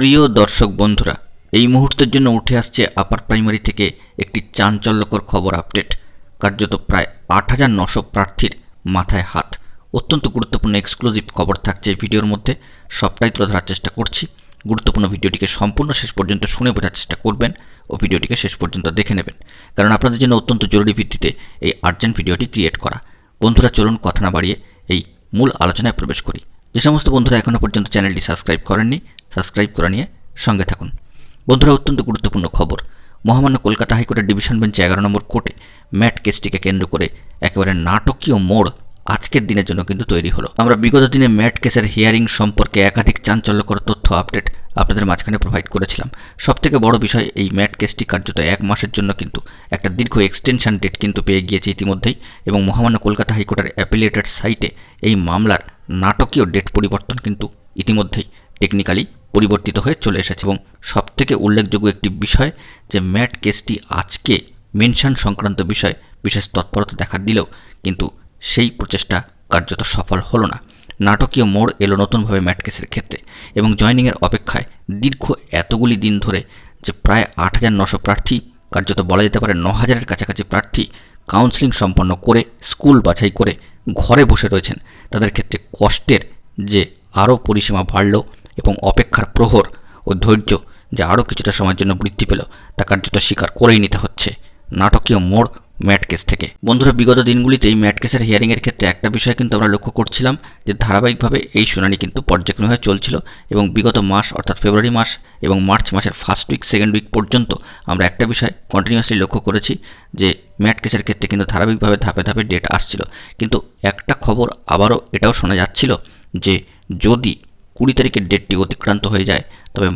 প্রিয় দর্শক বন্ধুরা, এই মুহূর্তের জন্য উঠে আসছে আপার প্রাইমারি থেকে একটি চাঞ্চল্যকর খবর আপডেট কার্যত প্রায় আট হাজার নশো প্রার্থীর মাথায় হাত। অত্যন্ত গুরুত্বপূর্ণ এক্সক্লুসিভ খবর থাকছে ভিডিওর মধ্যে। সবটাই তুলে ধরার চেষ্টা করছি। গুরুত্বপূর্ণ ভিডিওটিকে সম্পূর্ণ শেষ পর্যন্ত শুনে বোঝার চেষ্টা করবেন ও ভিডিওটিকে শেষ পর্যন্ত দেখে নেবেন। কারণ আপনাদের জন্য অত্যন্ত জরুরি ভিত্তিতে এই আর্জেন্ট ভিডিওটি ক্রিয়েট করা। বন্ধুরা, চলুন কথা না বাড়িয়ে এই মূল আলোচনায় প্রবেশ করি। যে সমস্ত বন্ধুরা এখনও পর্যন্ত চ্যানেলটি সাবস্ক্রাইব করেননি, সাবস্ক্রাইব করে নিয়ে সঙ্গে থাকুন। বন্ধুরা, অত্যন্ত গুরুত্বপূর্ণ খবর। মহামান্য কলকাতা হাইকোর্টের ডিভিশন বেঞ্চে এগারো নম্বর কোর্টে ম্যাট কেসটিকে কেন্দ্র করে একেবারে নাটকীয় মোড় আজকের দিনের জন্য কিন্তু তৈরি হলো। আমরা বিগত দিনে ম্যাট কেসের হিয়ারিং সম্পর্কে একাধিক চাঞ্চল্যকর তথ্য আপডেট আপনাদের মাঝখানে প্রোভাইড করেছিলাম। সবথেকে বড় বিষয়, এই ম্যাট কেসটি কার্যত এক মাসের জন্য কিন্তু, একটা দীর্ঘ এক্সটেনশন ডেট কিন্তু পেয়ে গিয়েছে ইতিমধ্যেই এবং মহামান্য কলকাতা হাইকোর্টের অ্যাপিলেটেড সাইটে এই মামলার নাটকীয় ডেট পরিবর্তন কিন্তু ইতিমধ্যেই টেকনিক্যালি পরিবর্তিত হয়ে চলে এসেছে এবং সবথেকে উল্লেখযোগ্য একটি বিষয় যে ম্যাট কেসটি আজকে মেনশন সংক্রান্ত বিষয়ে বিশেষ তৎপরতা দেখা দিলেও কিন্তু সেই প্রচেষ্টা কার্যত সফল হলো না। নাটকীয় মোড় এলো নতুনভাবে ম্যাটকেসের ক্ষেত্রে এবং জয়নিংয়ের অপেক্ষায় দীর্ঘ এতগুলি দিন ধরে যে প্রায় আট হাজার নশো প্রার্থী, কার্যত বলা যেতে পারে ন হাজারের কাছাকাছি প্রার্থী কাউন্সিলিং সম্পন্ন করে, স্কুল বাছাই করে ঘরে বসে রয়েছেন। তাদের ক্ষেত্রে কষ্টের যে আরও পরিসীমা বাড়ল এবং অপেক্ষার প্রহর ও ধৈর্য যে আরও কিছুটা সময়ের জন্য বৃদ্ধি পেল, তা কার্যত স্বীকার করেই নিতে হচ্ছে। নাটকীয় মোড় ম্যাট কেস থেকে। বন্ধুরা, বিগত দিনগুলিতে এই ম্যাট কেসের হিয়ারিংয়ের ক্ষেত্রে একটা বিষয় কিন্তু আমরা লক্ষ্য করছিলাম যে ধারাবাহিকভাবে এই শুনানি কিন্তু পর্যায়ক্রমে চলছিল এবং বিগত মাস, অর্থাৎ ফেব্রুয়ারি মাস এবং মার্চ মাসের ফার্স্ট উইক সেকেন্ড উইক পর্যন্ত আমরা একটা বিষয় কন্টিনিউয়াসলি লক্ষ্য করেছি যে ম্যাট কেসের ক্ষেত্রে কিন্তু ধারাবাহিকভাবে ধাপে ধাপে ডেট আসছিল। কিন্তু একটা খবর আবারও এটাও শোনা যাচ্ছিল যে যদি কুড়ি তারিখের ডেটটি অতিক্রান্ত হয়ে যায়, তবে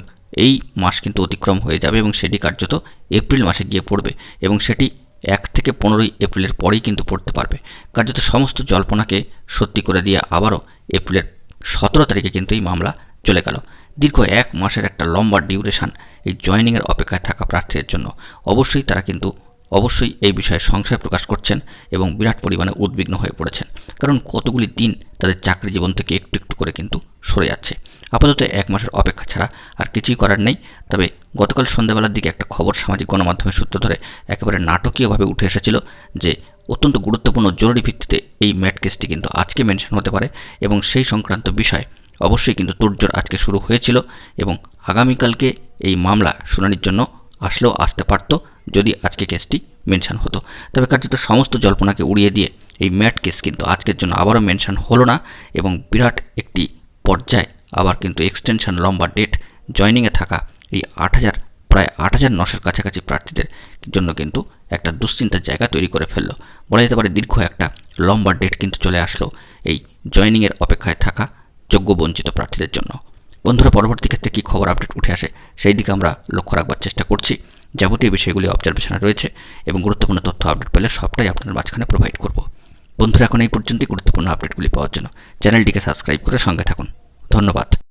এই মাস কিন্তু অতিক্রম হয়ে যাবে এবং সেটি কার্যত এপ্রিল মাসে গিয়ে পড়বে এবং সেটি এক থেকে পনেরোই এপ্রিলের পরেই কিন্তু পড়তে পারবে। কার্যত সমস্ত জল্পনাকে সত্যি করে দিয়ে আবারও এপ্রিলের সতেরো তারিখে কিন্তু এই মামলা চলে গেল। দীর্ঘ এক মাসের একটা লম্বা ডিউরেশান এই জয়নিংয়ের অপেক্ষায় থাকা প্রার্থীদের জন্য। অবশ্যই তারা কিন্তু অবশ্যই এই বিষয়ে সংশয় প্রকাশ করছেন এবং বিরাট পরিমাণে উদ্বিগ্ন হয়ে পড়েছেন। কারণ কতগুলি দিন তাদের চাকরি জীবন থেকে একটু একটু করে কিন্তু সরে যাচ্ছে। আপাতত এক মাসের অপেক্ষা ছাড়া আর কিছুই করার নেই। তবে গতকাল সন্ধ্যাবেলার দিকে একটা খবর সামাজিক গণমাধ্যমের সূত্র ধরে একেবারে নাটকীয়ভাবে উঠে এসেছিল যে, অত্যন্ত গুরুত্বপূর্ণ জরুরি ভিত্তিতে এই ম্যাট কেসটি কিন্তু আজকে মেনশন হতে পারে এবং সেই সংক্রান্ত বিষয় অবশ্যই কিন্তু তোড়জোড় আজকে শুরু হয়েছিল এবং আগামীকালকে এই মামলা শুনানির জন্য আসলেও আসতে পারত যদি আজকে কেসটি মেনশান হতো। তবে কার্যত সমস্ত জল্পনাকে উড়িয়ে দিয়ে এই ম্যাট কেস কিন্তু আজকের জন্য আবারও মেনশন হলো না এবং বিরাট একটি পর্যায়ে আবার কিন্তু এক্সটেনশন লম্বা ডেট জয়নিংয়ে থাকা এই আট হাজার, প্রায় আট হাজার নশোর কাছাকাছি প্রার্থীদের জন্য কিন্তু একটা দুশ্চিন্তার জায়গা তৈরি করে ফেলল। বলা যেতে পারে দীর্ঘ একটা লম্বা ডেট কিন্তু চলে আসলো এই জয়নিংয়ের অপেক্ষায় থাকা যোগ্য বঞ্চিত প্রার্থীদের জন্য। বন্ধুরা, পরবর্তী ক্ষেত্রে কী খবর, আপডেট উঠে আসে সেই দিকে আমরা লক্ষ্য রাখবার চেষ্টা করছি। যাবতীয় বিষয়গুলি অবজারভেশনে রয়েছে এবং গুরুত্বপূর্ণ তথ্য আপডেট পেলে সবটাই আপনাদের মাঝখানে প্রোভাইড করব। বন্ধুরা, এখন এই পর্যন্তই গুরুত্বপূর্ণ আপডেটগুলি পাওয়ার জন্য। চ্যানেলটিকে সাবস্ক্রাইব করে সঙ্গে থাকুন। ধন্যবাদ।